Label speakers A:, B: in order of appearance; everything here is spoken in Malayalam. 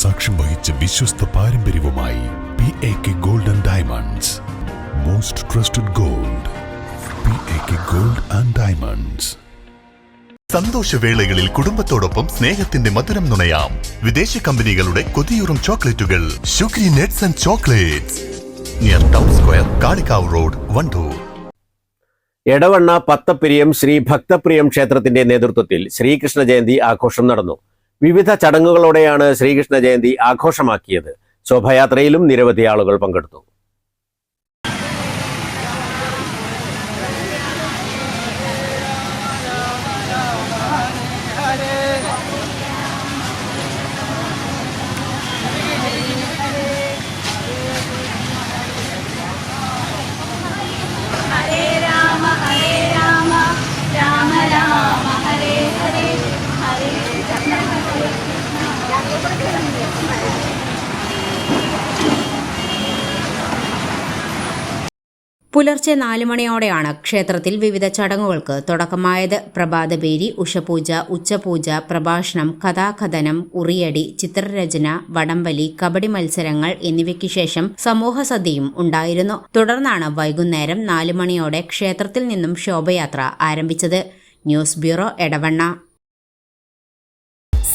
A: സാക്ഷ്യം വഹിച്ച വിശ്വസ്ത പാരമ്പര്യവുമായി P A K gold and diamonds most trusted gold P A K gold and diamonds
B: സന്തോഷവേളകളിൽ കുടുംബത്തോടൊപ്പം സ്നേഹത്തിന്റെ മധുരം നുണയാം. വിദേശ കമ്പനികളുടെ കൊതിയൂറും ചോക്ലേറ്റുകൾ. Sugary nuts and chocolates near town square Kalikavu road Wandoor
C: Edavanna പത്തപ്രിയം Shri Bhakthapriyam ക്ഷേത്രത്തിന്റെ നേതൃത്വത്തിൽ ശ്രീകൃഷ്ണ ജയന്തി ആഘോഷം നടന്നു. വിവിധ ചടങ്ങുകളോടെയാണ് ശ്രീകൃഷ്ണ ജയന്തി ആഘോഷമാക്കിയത്. ശോഭയാത്രയിലും നിരവധി ആളുകൾ പങ്കെടുത്തു.
D: പുലർച്ചെ നാലു മണിയോടെയാണ് ക്ഷേത്രത്തിൽ വിവിധ ചടങ്ങുകൾക്ക് തുടക്കമായത്. പ്രഭാതബേരി ഉഷപൂജ ഉച്ചപൂജ പ്രഭാഷണം കഥാകഥനം ഉറിയടി ചിത്രരചന വടംവലി കബഡി മത്സരങ്ങൾ എന്നിവയ്ക്ക് ശേഷം സമൂഹസദ്യയും ഉണ്ടായിരുന്നു. തുടർന്നാണ് വൈകുന്നേരം നാലു മണിയോടെ ക്ഷേത്രത്തിൽ നിന്നും ശോഭയാത്ര ആരംഭിച്ചത്. News bureau Edavanna.